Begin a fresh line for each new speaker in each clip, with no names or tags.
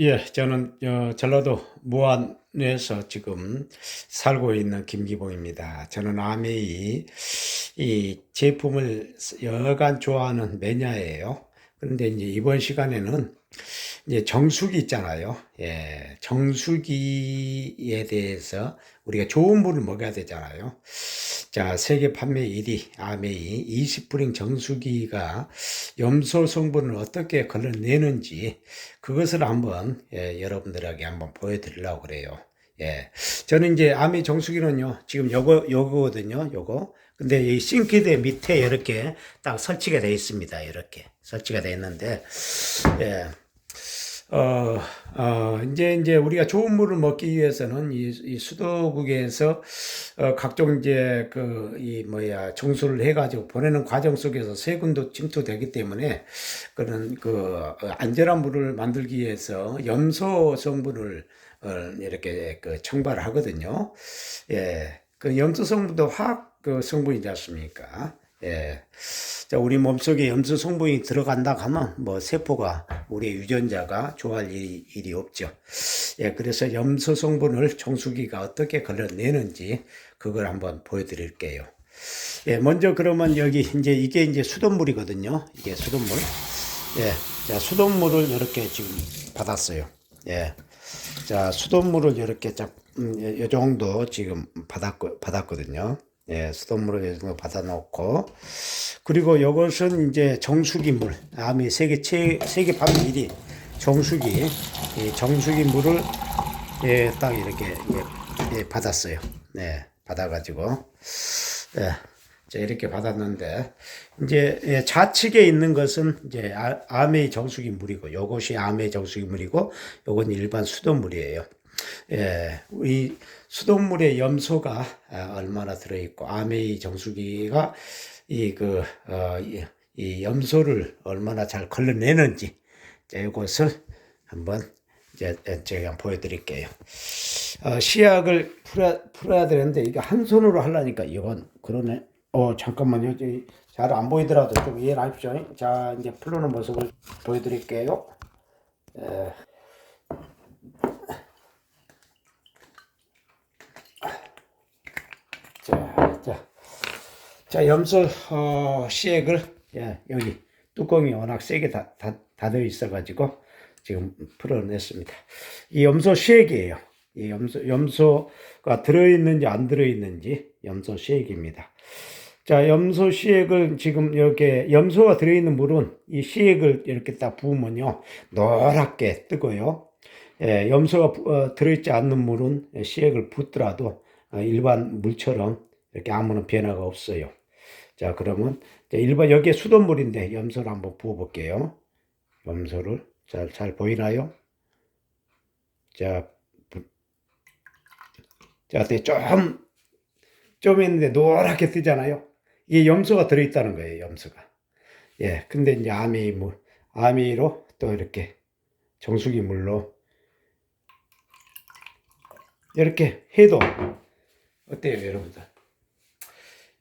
예, 저는 어, 전라도 무안에서 지금 살고 있는 김기봉입니다. 저는 아메이 이 제품을 여간 좋아하는 매니아예요. 그런데 이제 이번 시간에는 이제 정수기 있잖아요. 예, 정수기에 대해서 우리가 좋은 물을 먹여야 되잖아요. 자, 세계 판매 1위 아메이 20브링 정수기가 염소 성분을 어떻게 걸러내는지 그것을 한번 예, 여러분들에게 한번 보여드리려고 그래요. 예, 저는 이제 아메이 정수기는요 지금 요거 요거거든요, 요거. 근데 이 싱크대 밑에 이렇게 딱 설치가 되어 있습니다. 이렇게 설치가 되어 있는데 예. 어, 어, 이제, 이제 우리가 좋은 물을 먹기 위해서는 이, 이 수도국에서 어, 각종 이제 그, 이 뭐야, 정수를 해가지고 보내는 과정 속에서 세균도 침투되기 때문에 그런 그 어, 안전한 물을 만들기 위해서 염소 성분을 어, 이렇게 그 첨가를 하거든요. 예. 그 염소 성분도 화학 그 성분이지 않습니까? 예. 자, 우리 몸속에 염소 성분이 들어간다 하면 뭐 세포가 우리 유전자가 좋아할 일이, 일이 없죠. 예, 그래서 염소 성분을 정수기가 어떻게 걸러내는지 그걸 한번 보여드릴게요. 예, 먼저 그러면 여기 이제 이게 이제 수돗물이거든요. 이게 수돗물. 예, 자, 수돗물을 이렇게 지금 받았어요. 예. 자, 수돗물을 이렇게 쫙, 음, 이 정도 지금 받았고, 받았거든요. 예, 수돗물을 이 정도 받아놓고, 그리고 이것은 이제 정수기 물, 아미 세계 최, 세계 판매 1위 정수기, 이 정수기 물을, 예, 딱 이렇게, 예, 예, 받았어요. 네, 받아가지고, 예. 자, 이렇게 받았는데, 이제, 예, 좌측에 있는 것은 이제 아, 아메이 정수기 물이고, 요것이 아메이 정수기 물이고, 요건 일반 수돗물이에요. 예, 이 수돗물에 염소가 아, 얼마나 들어있고, 아메이 정수기가 이, 그, 어, 이, 이 염소를 얼마나 잘 걸러내는지, 자, 이것을 한번 이제 제가 보여드릴게요. 어, 시약을 풀어야, 풀어야 되는데, 이게 한 손으로 하려니까 이건 그러네. 어, 잠깐만요. 잘 안 보이더라도 좀 이해를 하십시오. 자, 이제 풀어놓은 모습을 보여드릴게요. 에. 자, 자, 자, 염소 어, 시액을 예, 여기 뚜껑이 워낙 세게 다, 다, 닫아 있어가지고 지금 풀어냈습니다. 이 염소 시액이에요. 이 염소, 염소가 들어있는지 안 들어있는지 염소 시액입니다. 자, 염소 시액을 지금 이렇게 염소가 들어있는 물은 이 시액을 이렇게 딱 부으면요 노랗게 뜨고요. 예, 염소가 부- 어, 들어있지 않는 물은 시액을 붓더라도 어, 일반 물처럼 이렇게 아무런 변화가 없어요. 자, 그러면 일반 여기에 수돗물인데 염소를 한번 부어 볼게요. 염소를 잘, 잘 보이나요? 자, 부- 자? 좀, 좀 있는데 노랗게 뜨잖아요. 이게 염소가 들어있다는 거예요, 염소가. 예, 근데 이제 아미 물, 아미로 또 이렇게 정수기 물로 이렇게 해도 어때요, 여러분들?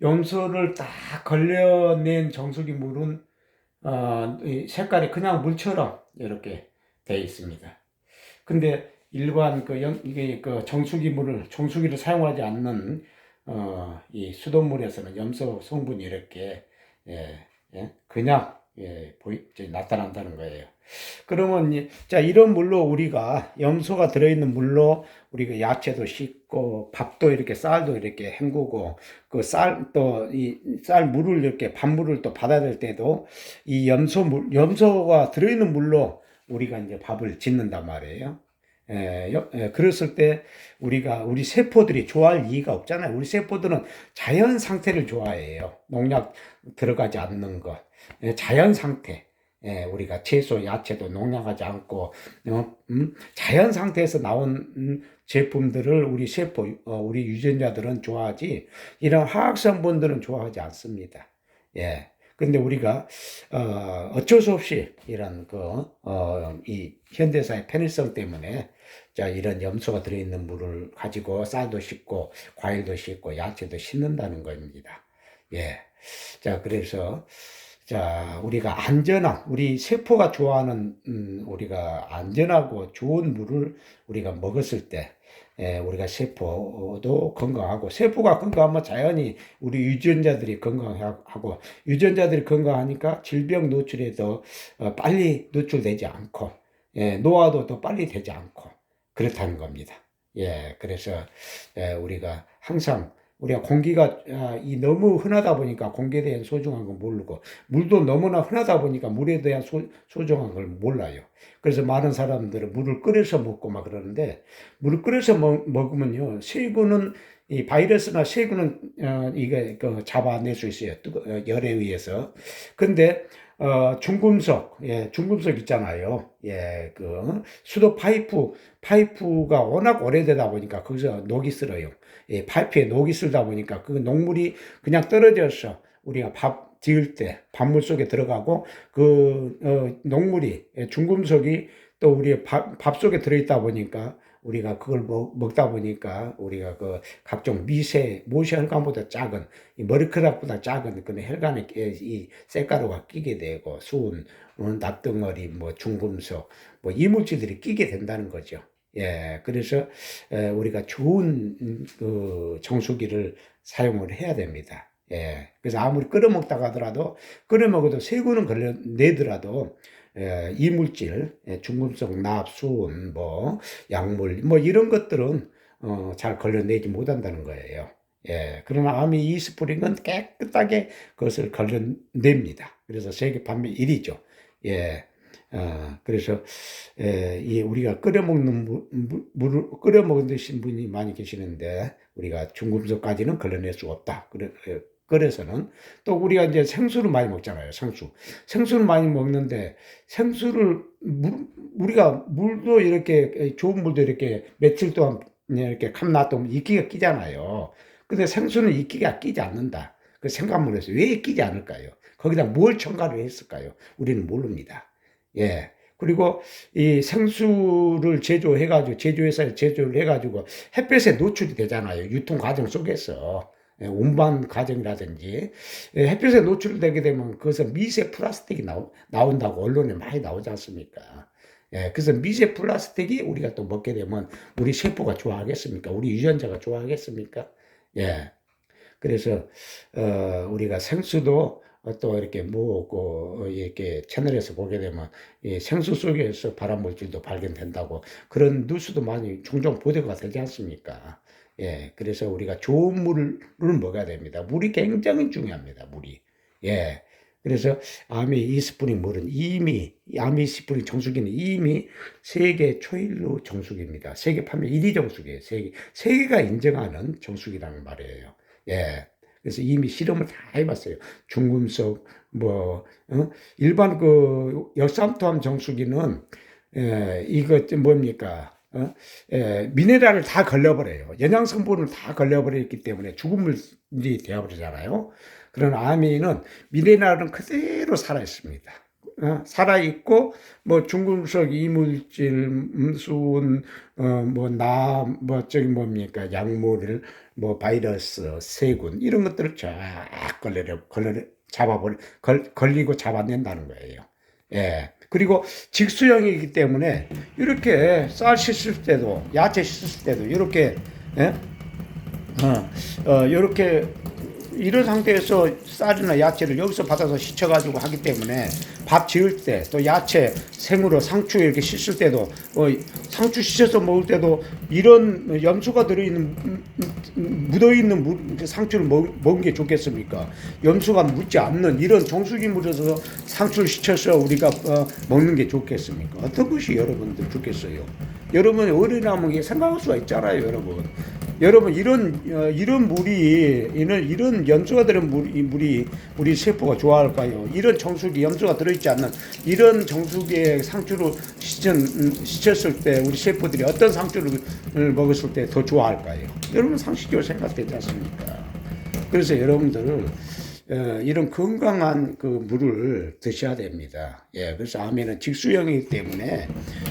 염소를 딱 걸려낸 정수기 물은 어, 이 색깔이 그냥 물처럼 이렇게 돼 있습니다. 근데 일반 그 연, 이게 그 정수기 물을 정수기를 사용하지 않는 어, 이 수돗물에서는 염소 성분이 이렇게 예, 예, 그냥 예, 보이, 나타난다는 거예요. 그러면 이- 자 이런 물로 우리가 염소가 들어있는 물로 우리가 야채도 씻 고 밥도 이렇게 쌀도 이렇게 헹구고 그 쌀 또 이 쌀 물을 이렇게 밥물을 또 받아야 될 때도 이 염소 물 염소가 들어있는 물로 우리가 이제 밥을 짓는단 말이에요. 예, 여- 예, 그랬을 때 우리가 우리 세포들이 좋아할 이유가 없잖아요. 우리 세포들은 자연 상태를 좋아해요. 농약 들어가지 않는 것, 예, 자연 상태. 예, 우리가 채소, 야채도 농약하지 않고 어, 음, 자연 상태에서 나온 음, 제품들을 우리 세포, 어, 우리 유전자들은 좋아하지 이런 화학 성분들은 좋아하지 않습니다. 예. 근데 우리가 어, 어쩔 수 없이 이런 그, 어, 이 현대사의 편의성 때문에 자, 이런 염소가 들어있는 물을 가지고 쌀도 씻고 과일도 씻고 야채도 씻는다는 겁니다. 예. 자, 그래서 자, 우리가 안전한, 우리 세포가 좋아하는, 음, 우리가 안전하고 좋은 물을 우리가 먹었을 때, 에, 우리가 세포도 건강하고, 세포가 건강하면 자연히 우리 유전자들이 건강하고, 유전자들이 건강하니까 질병 노출에 더 어, 빨리 노출되지 않고, 예, 노화도 더 빨리 되지 않고, 그렇다는 겁니다. 예, 그래서, 예, 우리가 항상 우리가 공기가 아, 이 너무 흔하다 보니까 공기에 대한 소중한 걸 모르고 물도 너무나 흔하다 보니까 물에 대한 소, 소중한 걸 몰라요. 그래서 많은 사람들은 물을 끓여서 먹고 막 그러는데 물을 끓여서 먹, 먹으면요 세균은 이 바이러스나 세균은 어, 이게 그 잡아낼 수 있어요. 어, 열에 의해서. 근데 어, 중금속, 예, 중금속 있잖아요. 예, 그, 수도 파이프, 파이프가 워낙 오래되다 보니까 거기서 녹이 쓸어요. 예, 파이프에 녹이 쓸다 보니까 그 녹물이 그냥 떨어져서 우리가 밥 지을 때 밥물 속에 들어가고 그, 어, 녹물이, 예, 중금속이 또 우리의 밥, 밥 속에 들어있다 보니까 우리가 그걸 먹, 먹다 보니까 우리가 그 각종 미세, 모세 혈관보다 작은, 이 머리카락보다 작은 그런 혈관에 끼- 이 쇳가루가 끼게 되고, 수은, 어, 납덩어리, 뭐 중금속, 뭐 이물질들이 끼게 된다는 거죠. 예, 그래서 에, 우리가 좋은 음, 그 정수기를 사용을 해야 됩니다. 예, 그래서 아무리 끓여 먹다가 하더라도 끓여 먹어도 세균은 걸려 내더라도 예, 이물질, 예, 중금속, 납, 수은, 뭐 약물, 뭐 이런 것들은 어, 잘 걸려내지 못한다는 거예요. 예, 그러나 아미 이 스프링은 깨끗하게 그것을 걸려냅니다. 그래서 세계 판매 1위죠. 예, 어, 그래서 에, 이 우리가 끓여 먹는 물, 물- 물을 끓여 먹으신 분이 많이 계시는데 우리가 중금속까지는 걸러낼 수 없다. 그래, 에, 그래서는 또 우리가 이제 생수를 많이 먹잖아요. 생수. 생수를 많이 먹는데 생수를 물, 우리가 물도 이렇게 좋은 물도 이렇게 며칠 동안 이렇게 감 놔두면 이끼가 끼잖아요. 근데 생수는 이끼가 끼지 않는다. 그 생각물에서 왜 끼지 않을까요? 거기다 뭘 첨가를 했을까요? 우리는 모릅니다. 예. 그리고 이 생수를 제조해가지고, 제조회사에 제조를 해가지고 햇볕에 노출이 되잖아요. 유통 과정 속에서. 예, 운반 과정이라든지. 예, 햇볕에 노출되게 되면 그것서 미세 플라스틱이 나오, 나온다고 언론에 많이 나오지 않습니까? 예, 그래서 미세 플라스틱이 우리가 또 먹게 되면 우리 세포가 좋아하겠습니까? 우리 유전자가 좋아하겠습니까? 예. 그래서, 어, 우리가 생수도 어, 또 이렇게 먹고 어, 이렇게 채널에서 보게 되면 이 생수 속에서 발암 물질도 발견된다고 그런 뉴스도 많이 종종 보도가 되지 않습니까? 예, 그래서 우리가 좋은 물을 먹어야 됩니다. 물이 굉장히 중요합니다. 물이. 예. 그래서 아미 이스프링 물은 이미 아미 이스프링 정수기는 이미 세계 초일로 정수기입니다. 세계 판매 1위 정수기예요. 세계 세계가 인정하는 정수기라는 말이에요. 예. 그래서 이미 실험을 다 해봤어요. 중금속, 뭐, 어? 일반 그 역삼투함 정수기는, 에, 이거 뭡니까? 어? 에, 미네랄을 다 걸려버려요. 영양 성분을 다 걸려버렸기 때문에 죽은 물이 되어버리잖아요. 그러나 아미는 미네랄은 그대로 살아있습니다. 어, 살아있고, 뭐, 중금속, 이물질, 음, 수은, 어, 뭐, 나, 뭐, 저기 뭡니까, 약물, 뭐, 바이러스, 세균, 이런 것들을 쫙 걸려, 걸려, 잡아버리, 걸, 걸리고 잡아낸다는 거예요. 예. 그리고 직수형이기 때문에, 이렇게 쌀 씻을 때도, 야채 씻을 때도, 이렇게, 예? 어, 어, 이렇게 이런 상태에서 쌀이나 야채를 여기서 받아서 씻어가지고 하기 때문에 밥 지을 때 또 야채 생으로 상추 이렇게 씻을 때도 어, 상추 씻어서 먹을 때도 이런 염수가 들어있는 묻어있는 상추를 먹, 먹는 게 좋겠습니까? 염수가 묻지 않는 이런 정수기 물에서 상추를 씻어서 우리가 어, 먹는 게 좋겠습니까? 어떤 것이 여러분들 좋겠어요? 여러분 게 생각할 수가 있잖아요, 여러분. 여러분 이런 어, 이런 물이 이런 이런 염수가 들은 물이 물이 우리 세포가 좋아할까요? 이런 정수기 염수가 들어있지 않는 이런 정수기에 상추를 씻은 음, 씻었을 때 우리 세포들이 어떤 상추를 먹었을 때 더 좋아할까요? 여러분 상식적으로 생각되지 않습니까? 그래서 여러분들 어, 이런 건강한 그 물을 드셔야 됩니다. 예, 그래서 아메는 직수형이기 때문에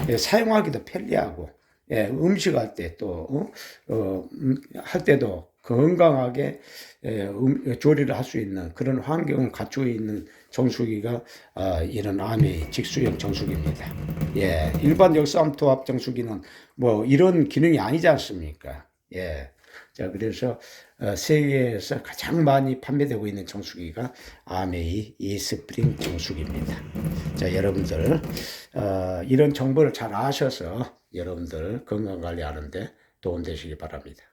예, 사용하기도 편리하고 예, 음식할 때 또, 어, 어, 음, 할 때도 건강하게 예, 음, 조리를 할 수 있는 그런 환경을 갖추고 있는 정수기가 어, 이런 아메이 직수형 정수기입니다. 예, 일반 역삼투압 정수기는 뭐 이런 기능이 아니지 않습니까? 예. 자, 그래서 어, 세계에서 가장 많이 판매되고 있는 정수기가 아메이 이스프링 정수기입니다. 자, 여러분들 어, 이런 정보를 잘 아셔서 여러분들 건강 관리하는데 도움 되시기 바랍니다.